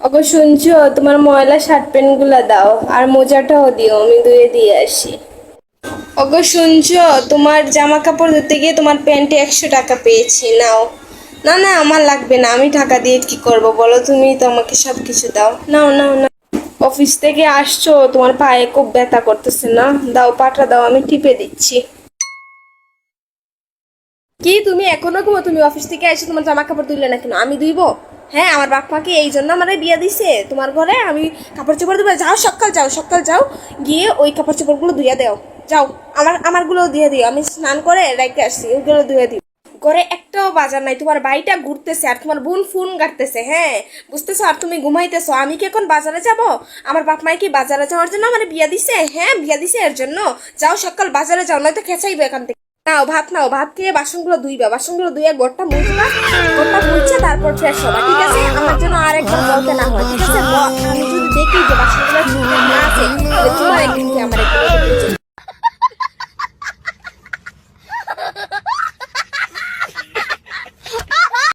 ওগো শুনছো? তোমার ময়লা শার্ট প্যান্টগুলা দাও, আর মোজাটাও দিও, আমি ধুয়ে দিয়ে আসি। ওগো শুনছো? তোমার জামা কাপড় ধুতে গিয়ে তোমার প্যান্টে একশো টাকা পেয়েছি, নাও। না না, আমার লাগবে না, আমি টাকা দিয়ে কি করব? বলো তুমি, তো আমাকে সব কিছু দাও। নাও নাও না অফিস থেকে আসছো, তোমার পায়ে খুব ব্যথা করতেছে না? দাও, পাটা দাও, আমি টিপে দিচ্ছি। কি, তুমি এখনও ঘুমো? তুমি অফিস থেকে এসে তোমার জামা কাপড় ধুইলে না কেন? আমি ধুইবো? হ্যাঁ আমার বাপ মাকে এই জন্য আমার বিয়ে দিছে। তোমার ঘরে আমি কাপড় চোপড় দেবো। যাও, সকাল যাও সকাল যাও। গিয়ে ওই কাপড় চোপড়গুলো ধুয়ে দাও। যাও, আমার, আমারগুলো দিয়ে দিও। আমি স্নান করে রেখে আসছি, ওগুলো ধুয়ে দিও। ঘরে একটাও বাজার নাই, তোমার বাড়িটা ঘুরতেছে আর তোমার বোন ফোন কাটতেছে হ্যাঁ? বুঝতেছো? আর তুমি ঘুমাইতেছো, আমি কি এখন বাজারে যাব? আমার বাপ মাই কি বাজারে যাওয়ার জন্য আমার বিয়া দিছে? হ্যাঁ বিয়া দিছে এর জন্য। যাও, সকাল বাজারে যাও, নয়তো খেঁচাইবে এখান থেকে। নাও, ভাত নাও, ভাত খেয়ে বাসনগুলো ধুইবা। বাসনগুলো ধুয়ে গোটটা মুছবা গোটটা মুছে তারপর ফ্রেশ সবাই ঠিক আছে? আমার জন্য আর একবার বলতে না হয়, ঠিক আছে? আমি যদি দেখি যে বাসনগুলো